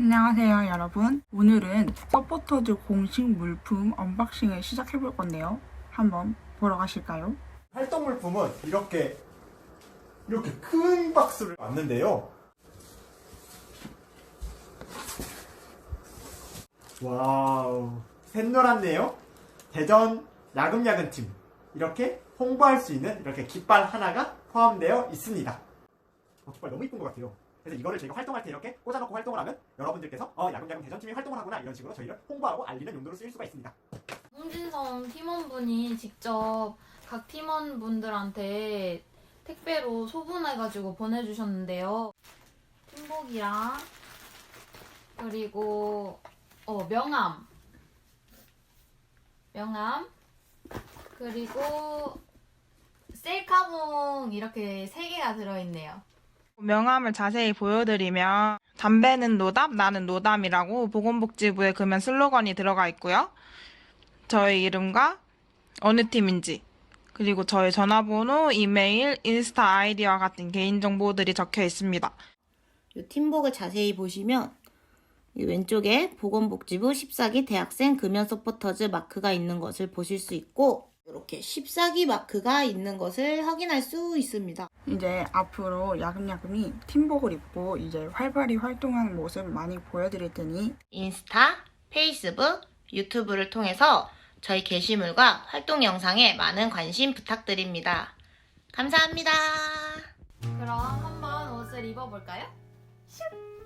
안녕하세요 여러분 오늘은 서포터즈 공식 물품 언박싱을 시작해 볼 건데요 한번 보러 가실까요? 활동 물품은 이렇게 이렇게 큰 박스를 왔는데요. 와우, 샛노랗네요. 대전 야금야금 팀 이렇게 홍보할 수 있는 이렇게 깃발 하나가 포함되어 있습니다. 어, 깃발 너무 이쁜 것 같아요. 그래서 이거를 저희가 활동할 때 이렇게 꽂아놓고 활동을 하면 여러분들께서 어 야금야금 대전팀이 활동을 하구나 이런 식으로 저희를 홍보하고 알리는 용도로 쓰일 수가 있습니다. 홍진성 팀원분이 직접 각 팀원분들한테 택배로 소분해가지고 보내주셨는데요. 팀복이랑 그리고 어 명함, 명함 그리고 셀카봉 이렇게 세 개가 들어있네요. 명함을 자세히 보여드리면 담배는 노담, 나는 노담이라고 보건복지부의 금연 슬로건이 들어가 있고요. 저의 이름과 어느 팀인지 그리고 저의 전화번호, 이메일, 인스타 아이디와 같은 개인정보들이 적혀 있습니다. 이 팀복을 자세히 보시면 이 왼쪽에 보건복지부 14기 대학생 금연 서포터즈 마크가 있는 것을 보실 수 있고 이렇게 14기 마크가 있는 것을 확인할 수 있습니다. 이제 앞으로 야금야금이 팀복을 입고 이제 활발히 활동하는 모습 많이 보여드릴 테니 인스타, 페이스북, 유튜브를 통해서 저희 게시물과 활동 영상에 많은 관심 부탁드립니다. 감사합니다. 그럼 한번 옷을 입어볼까요? 슉!